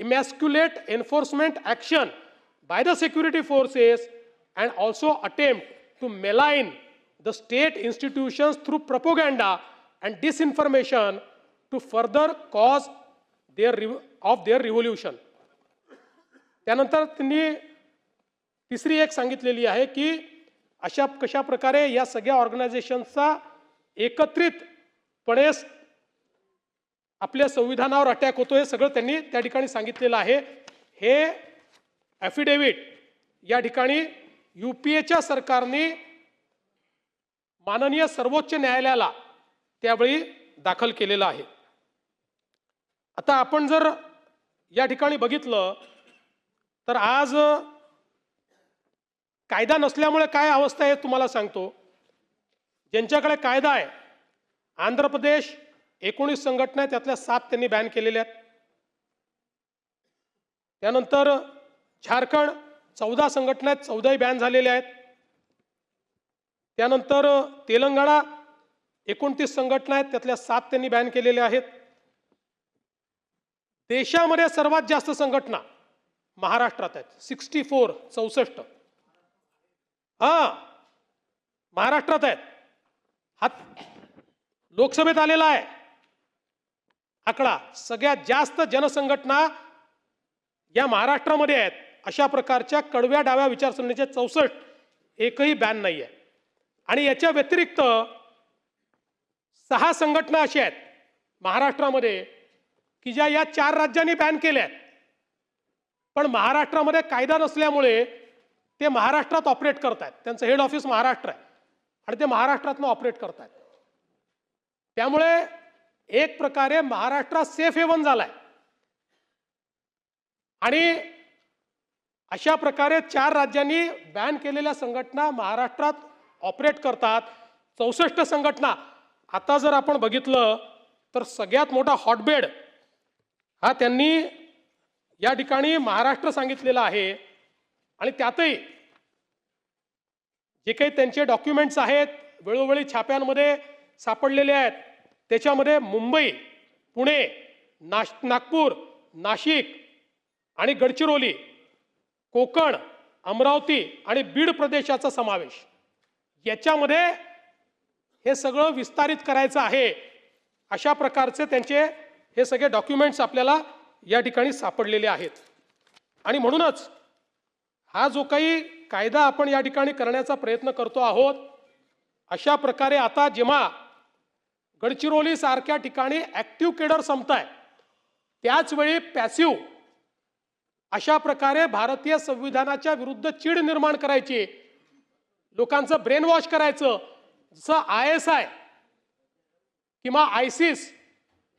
emasculate enforcement action by the security forces and also attempt to malign the state institutions through propaganda and disinformation to further cause their of their revolution त्यानंतर त्यांनी तिसरी एक सांगितलेली आहे की अशा कशा प्रकारे या सगळ्या ऑर्गनायझेशनचा एकत्रितपणे आपल्या संविधानावर अटॅक होतो हे सगळं त्यांनी त्या ठिकाणी सांगितलेलं आहे. हे ॲफिडेव्हिट या ठिकाणी यू पी एच्या सरकारने माननीय सर्वोच्च न्यायालयाला त्यावेळी दाखल केलेलं आहे. आता आपण जर या ठिकाणी बघितलं तर आज कायदा नसल्यामुळे काय अवस्था आहे तुम्हाला सांगतो. ज्यांच्याकडे कायदा आहे आंध्र प्रदेश एकोणीस संघटना आहे त्यातल्या सात त्यांनी बॅन केलेल्या आहेत. त्यानंतर झारखंड चौदा संघटना आहेत चौदाही बॅन झालेल्या आहेत. त्यानंतर तेलंगणा एकोणतीस संघटना आहेत त्यातल्या सात त्यांनी बॅन केलेल्या आहेत. देशामध्ये सर्वात जास्त संघटना महाराष्ट्रात आहेत सिक्स्टी फोर चौसष्ट. हा महाराष्ट्रात आहेत. हा लोकसभेत आलेला आहे. आकडा. सगळ्यात जास्त जनसंघटना या महाराष्ट्रामध्ये आहेत. अशा प्रकारच्या कडव्या डाव्या विचारसरणीचे चौसष्ट एकही बॅन नाही आहे आणि याच्या व्यतिरिक्त सहा संघटना अशा आहेत महाराष्ट्रामध्ये की ज्या या चार राज्यांनी बॅन केल्या आहेत. पण महाराष्ट्रामध्ये कायदा नसल्यामुळे ते महाराष्ट्रात ऑपरेट करतायत. त्यांचं हेड ऑफिस महाराष्ट्र आहे. आणि ते महाराष्ट्रातनं ऑपरेट करतायत. त्यामुळे एक प्रकारे महाराष्ट्रात सेफ हेवन झालाय. आणि अशा प्रकारे चार राज्यांनी बॅन केलेल्या संघटना महाराष्ट्रात ऑपरेट करतात. चौसष्ट संघटना. आता जर आपण बघितलं तर सगळ्यात मोठा हॉटबेड हा त्यांनी या ठिकाणी महाराष्ट्र सांगितलेला आहे. आणि त्यातही जे काही त्यांचे डॉक्युमेंट्स आहेत वेळोवेळी छाप्यांमध्ये सापडलेले आहेत. त्याच्यामध्ये मुंबई पुणे नाश नागपूर नाशिक आणि गडचिरोली कोकण अमरावती आणि बीड प्रदेशाचा समावेश. याच्यामध्ये हे सगळं विस्तारित करायचं आहे अशा प्रकारचे त्यांचे हे सगळे डॉक्युमेंट्स आपल्याला या ठिकाणी सापडलेले आहेत. आणि म्हणूनच हा जो काही कायदा आपण या ठिकाणी करण्याचा प्रयत्न करतो आहोत अशा प्रकारे आता जेव्हा गडचिरोली सारख्या ठिकाणी ऍक्टिव्ह केडर संपताय. त्याचवेळी पॅसिव्ह अशा प्रकारे भारतीय संविधानाच्या विरुद्ध चीड निर्माण करायची. लोकांचं ब्रेन वॉश करायचं. जसं आय एस आय किंवा आयसिस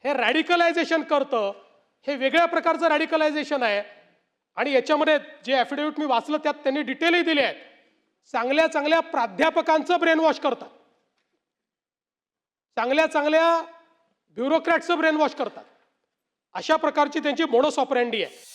हे रॅडिकलायझेशन करतं. हे वेगळ्या प्रकारचं रॅडिकलायझेशन आहे. आणि याच्यामध्ये जे ॲफिडेव्हिट मी वाचलं त्यात त्यांनी डिटेलही दिले आहेत. चांगल्या चांगल्या प्राध्यापकांचं ब्रेन वॉश करतात. चांगल्या चांगल्या ब्युरोक्रॅटचं ब्रेनवॉश करतात. अशा प्रकारची त्यांची मोडस ऑपरँडी आहे.